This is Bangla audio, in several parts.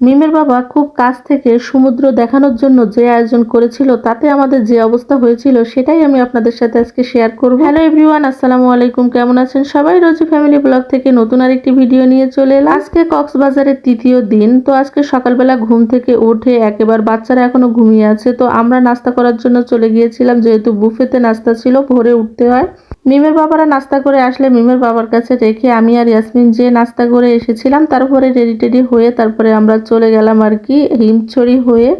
মিমের বাবা খুব কাছ থেকে সমুদ্র দেখানোর জন্য যে আয়োজন করেছিল, তাতে আমাদের যে অবস্থা হয়েছিল, সেটাই আমি আপনাদের সাথে আজকে শেয়ার করব। হ্যালো এভরিওয়ান আসসালামু আলাইকুম, কেমন আছেন সবাই? রোজি ফ্যামিলি ব্লগ থেকে নতুন আরেকটি ভিডিও নিয়ে চলে এলাম। আজকে কক্সবাজারের তৃতীয় দিন, তো আজকে সকালবেলা ঘুম থেকে উঠে একেবারে বাচ্চারা এখনও ঘুমিয়ে আছে, তো আমরা নাস্তা করার জন্য চলে গিয়েছিলাম, যেহেতু বুফেতে নাস্তা ছিল, ভোরে উঠতে হয়। মিমের বাবারা নাস্তা করে আসলে মিমের বাবার কাছে রেখে আমি আর ইয়াসমিন যে নাস্তা করে এসেছিলাম তারপরে রেডি টেডি হয়ে তারপরে আমরা চলে গেলাম আর কি হিমছড়ি হয়ে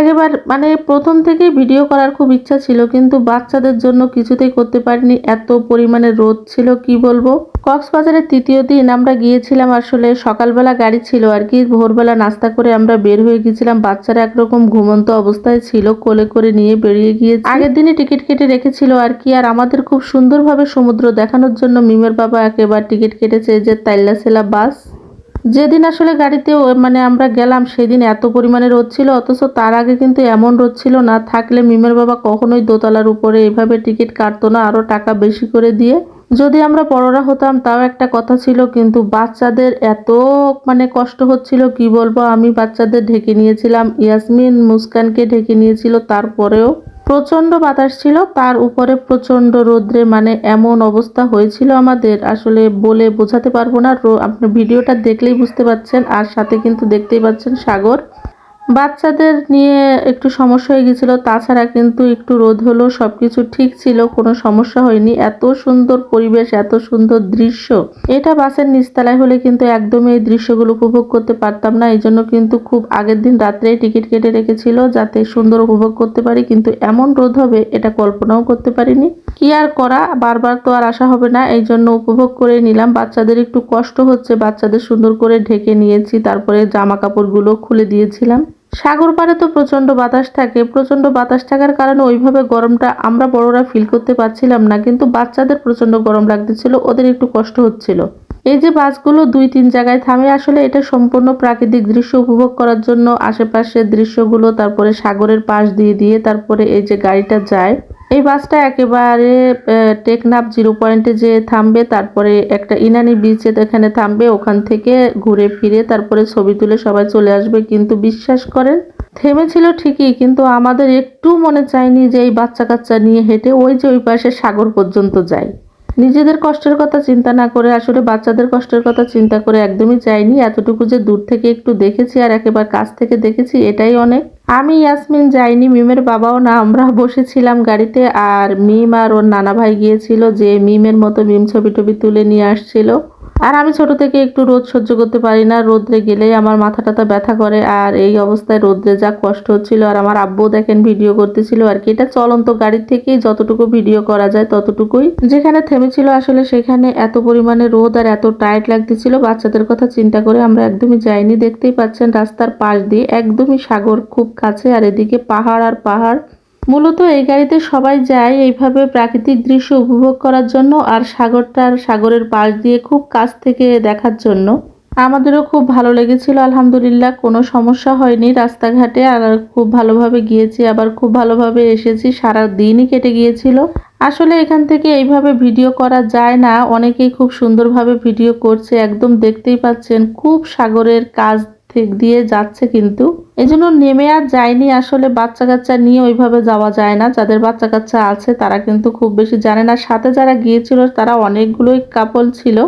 একেবার মানে প্রথম থেকেই ভিডিও করার খুব ইচ্ছা ছিল, কিন্তু বাচ্চাদের জন্য কিছুতেই করতে পারিনি, এত পরিমাণে রোদ ছিল, কি বলব? কক্সবাজারের তৃতীয় দিন আমরা গিয়েছিলাম, আসলে সকালবেলা গাড়ি ছিল আর কি, ভোরবেলা নাস্তা করে আমরা বের হয়ে গিয়েছিলাম, বাচ্চারা একরকম ঘুমন্ত অবস্থায় ছিল, কোলে করে নিয়ে বেরিয়ে গিয়ে আগের দিনে টিকিট কেটে রেখেছিল আর কি, আর আমাদের খুব সুন্দরভাবে সমুদ্র দেখানোর জন্য মিমের বাবা একেবার টিকিট কেটেছে যে তাইল্লা সেলা বাস। যেদিন আসলে গাড়িতে মানে আমরা গেলাম, সেদিন এত পরিমাণে রোদ ছিল, অথচ তার আগে কিন্তু এমন রোদ ছিল না। থাকলে মিমের বাবা কখনোই দোতলার উপরে এভাবে টিকিট কাটতো না আরও টাকা বেশি করে দিয়ে। যদি আমরা বড়রা হতাম, তাও একটা কথা ছিল, কিন্তু বাচ্চাদের এত মানে কষ্ট হচ্ছিল, কি বলব? আমি বাচ্চাদের ঢেকে নিয়েছিলাম, ইয়াসমিন মুস্কানকে ঢেকে নিয়েছিল, তারপরেও প্রচণ্ড বাতাস ছিল, তার উপরে প্রচণ্ড রোদ্রে মানে এমন অবস্থা হয়েছিল আমাদের, আসলে বলে বোঝাতে পারব না। আপনি ভিডিওটা দেখলেই বুঝতে পারছেন, আর সাথে কিন্তু দেখতেই পাচ্ছেন সাগর। বাচ্চাদের নিয়ে একটু সমস্যা হয়ে গেছিল, তাছাড়া কিন্তু একটু রোদ হলো সব কিছু ঠিক ছিল, কোনো সমস্যা হয়নি। এত সুন্দর পরিবেশ, এত সুন্দর দৃশ্য। এটা বাসের নিচতলায় হলে কিন্তু একদমই এই দৃশ্যগুলো উপভোগ করতে পারতাম না, এই জন্য কিন্তু খুব আগের দিন রাত্রে টিকিট কেটে রেখেছিল, যাতে সুন্দর উপভোগ করতে পারি, কিন্তু এমন রোদ হবে, এটা কল্পনাও করতে পারিনি। কি আর করা, বারবার তো আর আসা হবে না, এই জন্য উপভোগ করে নিলাম। বাচ্চাদের একটু কষ্ট হচ্ছে, বাচ্চাদের সুন্দর করে ঢেকে নিয়েছি, তারপরে জামা কাপড়গুলো খুলে দিয়েছিলাম। সাগর পাড়ে তো প্রচণ্ড বাতাস থাকে। প্রচণ্ড বাতাস থাকার কারণে ওইভাবে গরমটা আমরা বড়রা ফিল করতে পারছিলাম না। কিন্তু বাচ্চাদের প্রচণ্ড গরম লাগতেছিল, ওদের একটু কষ্ট হচ্ছিল। এই যে বাসগুলো দুই তিন জায়গায় থামে, আসলে এটা সম্পূর্ণ প্রাকৃতিক দৃশ্য উপভোগ করার জন্য আশেপাশের দৃশ্যগুলো, তারপরে সাগরের পাশ দিয়ে দিয়ে, তারপরে এই যে গাড়িটা যায় এই বাসটা একেবারে টেকনাফ জিরো পয়েন্টে যে থামবে, তারপরে একটা ইনানি বিচে এখানে থামবে, ওখান থেকে ঘুরে ফিরে তারপরে ছবি তুলে সবাই চলে আসবে। কিন্তু বিশ্বাস করেন, থেমেছিল ঠিকই, কিন্তু আমাদের একটু মনে চায়নি যে এই বাচ্চা কাচ্চা নিয়ে হেঁটে ওই যে ওই পাশে সাগর পর্যন্ত যায়। নিজেদের কষ্টের কথা চিন্তা না করে, আসলে বাচ্চাদের কষ্টের কথা চিন্তা করে একদমই চাইনি। এতটুকু যে দূর থেকে একটু দেখেছি আর একেবারে কাছ থেকে দেখেছি, এটাই অনেক। আমি ইয়াসমিন যাইনি, মিমের বাবাও না, আমরা বসেছিলাম গাড়িতে আর মিম আর ওর নানা ভাই গিয়েছিল, যে মিমের মতো মিম ছবি টবি তুলে নিয়ে আসছিল। আর আমি ছোট থেকে একটু রোদ সহ্য করতে পারি না। রোদ্রে গেলেই আমার মাথা টাথা ব্যথা করে। আর এই অবস্থায় রোদ্রে যা কষ্ট হচ্ছিল, আর আমার আব্বু দেখেন ভিডিও করতেছিল আর কি। এটা চলন্ত গাড়ি থেকেই যতটুকু ভিডিও করা যায় ততটুকুই। যেখানে থেমেছিল আসলে সেখানে এত পরিমাণে রোদ আর এত টাইট লাগতেছিল, বাচ্চাদের কথা চিন্তা করে আমরা একদমই যাইনি। দেখতেই পাচ্ছেন রাস্তার পাশ দিয়ে একদমই সাগর খুব কাছে আর এদিকে পাহাড় আর পাহাড়। মূলত এই গাড়িতে সবাই যায় এইভাবে প্রাকৃতিক দৃশ্য উপভোগ করার জন্য আর সাগরটার সাগরের পাশ দিয়ে খুব কাছ থেকে দেখার জন্য। আমাদেরও খুব ভালো লেগেছিল, আলহামদুলিল্লাহ। কোনো সমস্যা হয়নি রাস্তাঘাটে, আর খুব ভালোভাবে গিয়েছি। আবার খুব ভালোভাবে এসেছি, সারা দিনই কেটে গিয়েছিল। আসলে এখান থেকে এইভাবে ভিডিও করা যায় না। অনেকেই খুব সুন্দরভাবে ভিডিও করছে, একদম দেখতেই পাচ্ছেন, খুব সাগরের কাজ দিয়ে যাচ্ছে কিন্তু। এই জন্য নেমে আর যায়নি আসলে বাচ্চা কাচ্চা নিয়ে ওইভাবে যাওয়া যায় না। যাদের বাচ্চা কাচ্চা আছে, তারা কিন্তু খুব বেশি জানে না। সাথে যারা গিয়েছিল, তারা অনেকগুলোই কাপল ছিল।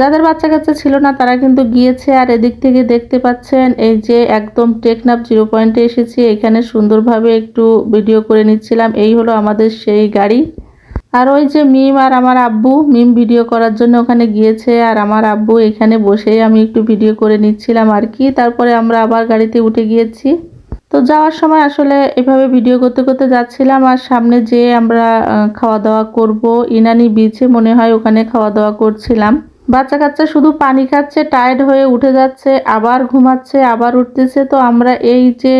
যাদের বাচ্চা কাচ্চা ছিল না, তারা কিন্তু গিয়েছে আর এদিক থেকে দেখতে পাচ্ছেন, এই যে একদম টেকনাফ জিরো পয়েন্টে এসেছি। এখানে সুন্দরভাবে একটু ভিডিও করে নিচ্ছিলাম। এই হলো আমাদের সেই গাড়ি। আর ওই যে মিম আর আমার আব্বু, মিম ভিডিও করার জন্য ওখানে গিয়েছে আর আমার আব্বু এখানে বসেই আমি একটু ভিডিও করে নিচ্ছিলাম আর কি। তারপরে আমরা আবার গাড়িতে উঠে গিয়েছি। তো যাওয়ার সময় আসলে এভাবে ভিডিও করতে করতে যাচ্ছিলাম আর সামনে যে আমরা খাওয়া দাওয়া করব। ইনানি বিচে মনে হয় ওখানে খাওয়া দাওয়া করছিলাম। বাচ্চা কাচ্চা শুধু পানি খাচ্ছে টায়ার্ড হয়ে উঠে যাচ্ছে, আবার ঘুমাচ্ছে, আবার উঠতেছে। তো আমরা এই যে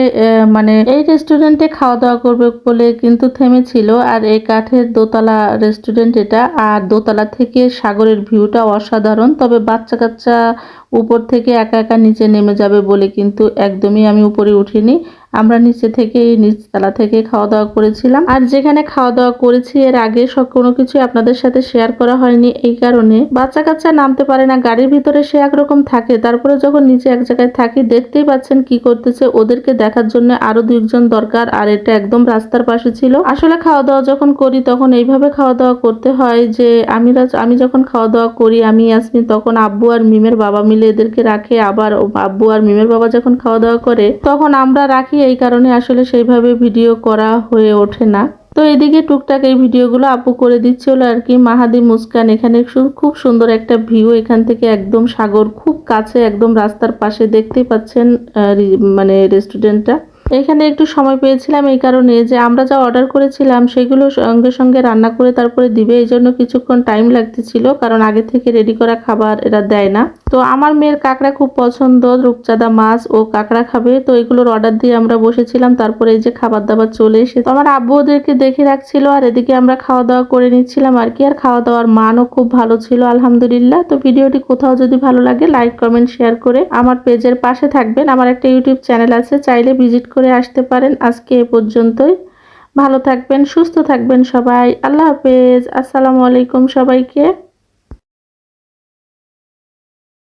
মানে এই রেস্টুরেন্টে খাওয়া দাওয়া করবে বলে কিন্তু থেমেছিল। আর এই কাঠের দোতলা রেস্টুরেন্ট এটা। আর দোতলা থেকে সাগরের ভিউটা অসাধারণ। তবে বাচ্চা কাচ্চা উপর থেকে একা একা নিচে নেমে যাবে বলে কিন্তু একদমই আমি উপরে উঠিনি। আমরা নিচে থেকে, নিচতলা থেকে খাওয়া দাওয়া করেছিলাম। আর যেখানে খাওয়া দাওয়া করেছি, এর আগে সব কোনো কিছু আপনাদের সাথে শেয়ার করা হয়নি এই কারণে। বাচ্চা কাচ্চা নামতে পারে না, গাড়ির ভিতরে সে একরকম থাকে। তারপরে যখন নিচে এক জায়গায় থাকি, দেখতেই পাচ্ছেন কি করতেছে। ওদেরকে দেখার জন্য আরও দুইজন দরকার, আর এটা একদম রাস্তার পাশে ছিল। আসলে খাওয়া দাওয়া যখন করি, তখন এইভাবে খাওয়া দাওয়া করতে হয় যে, আমি আমি যখন খাওয়া দাওয়া করি, আমি আসমি তখন আব্বু আর মিমের বাবা মিলে এদেরকে রাখে। আবার আব্বু আর মিমের বাবা যখন খাওয়া দাওয়া করে, তখন আমরা রাখি এই কারণে আসলে সেইভাবে ভিডিও করা হয়ে ওঠে না। তো এদিকে টুকটাক এই ভিডিওগুলো আপু করে দিচ্ছিল আর কি। মাহাদি মুস্কান, এখানে খুব সুন্দর একটা ভিউ এখান থেকে একদম সাগর, খুব কাছে একদম রাস্তার পাশে দেখতেই পাচ্ছেন মানে রেস্টুরেন্টটা এখানে একটু সময় পেয়েছিলাম এই কারণে যে আমরা যা অর্ডার করেছিলাম সেগুলো সঙ্গে সঙ্গে রান্না করে তারপরে দিবে। এই জন্য কিছুক্ষণ টাইম লাগতেছিল, কারণ আগে থেকে রেডি করা খাবার এরা দেয় না। তো আমার মেয়ের কাঁকড়া খুব পছন্দ, রূপচাঁদা মাছ, ও কাঁকড়া খাবে। তো এগুলোর অর্ডার দিয়ে আমরা বসেছিলাম, তারপরে এই যে খাবার দাবার চলে এসে তো আমার আব্বু ওদেরকে দেখে রাখছিল আর এদিকে আমরা খাওয়া দাওয়া করে নিচ্ছিলাম আর কি। আর খাওয়া দাওয়ার মানও খুব ভালো ছিল, আলহামদুলিল্লাহ। তো ভিডিওটি কোথাও যদি ভালো লাগে লাইক কমেন্ট শেয়ার করে আমার পেজের পাশে থাকবেন। আমার একটা ইউটিউব চ্যানেল আছে, চাইলে ভিজিট করে আসতে পারেন। আজকে এ পর্যন্তই। ভালো থাকবেন, সুস্থ থাকবেন সবাই। আল্লাহ হাফেজ। আসসালামু আলাইকুম সবাইকে।